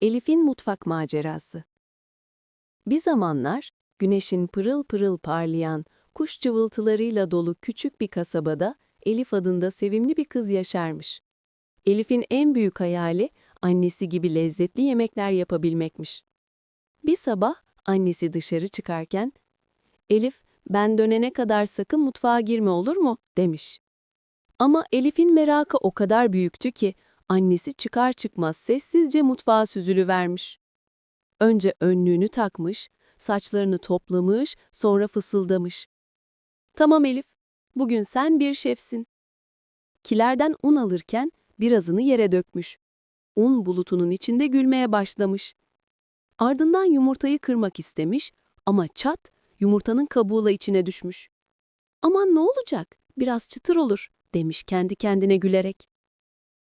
Elif'in mutfak macerası. Bir zamanlar güneşin pırıl pırıl parlayan, kuş cıvıltılarıyla dolu küçük bir kasabada Elif adında sevimli bir kız yaşarmış. Elif'in en büyük hayali annesi gibi lezzetli yemekler yapabilmekmiş. Bir sabah annesi dışarı çıkarken, Elif, ben dönene kadar sakın mutfağa girme olur mu? demiş. Ama Elif'in merakı o kadar büyüktü ki annesi çıkar çıkmaz sessizce mutfağa süzülüvermiş. Önce önlüğünü takmış, saçlarını toplamış, sonra fısıldamış. Tamam Elif, bugün sen bir şefsin. Kilerden un alırken birazını yere dökmüş. Un bulutunun içinde gülmeye başlamış. Ardından yumurtayı kırmak istemiş ama çat yumurtanın kabuğuyla içine düşmüş. Aman ne olacak, biraz çıtır olur demiş kendi kendine gülerek.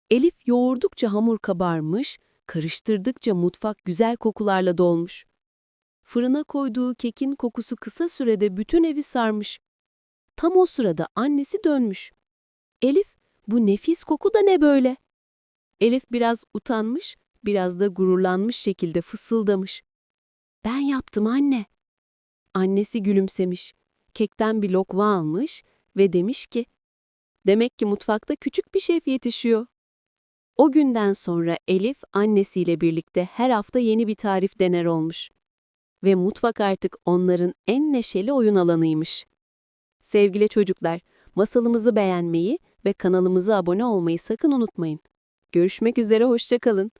Elif yoğurdukça hamur kabarmış, karıştırdıkça mutfak güzel kokularla dolmuş. Fırına koyduğu kekin kokusu kısa sürede bütün evi sarmış. Tam o sırada annesi dönmüş. Elif, bu nefis koku da ne böyle? Elif biraz utanmış, biraz da gururlanmış şekilde fısıldamış. Ben yaptım anne. Annesi gülümsemiş. Kekten bir lokma almış ve demiş ki, Demek ki mutfakta küçük bir şef yetişiyor. O günden sonra Elif annesiyle birlikte her hafta yeni bir tarif dener olmuş. Ve mutfak artık onların en neşeli oyun alanıymış. Sevgili çocuklar, masalımızı beğenmeyi ve kanalımıza abone olmayı sakın unutmayın. Görüşmek üzere, hoşça kalın.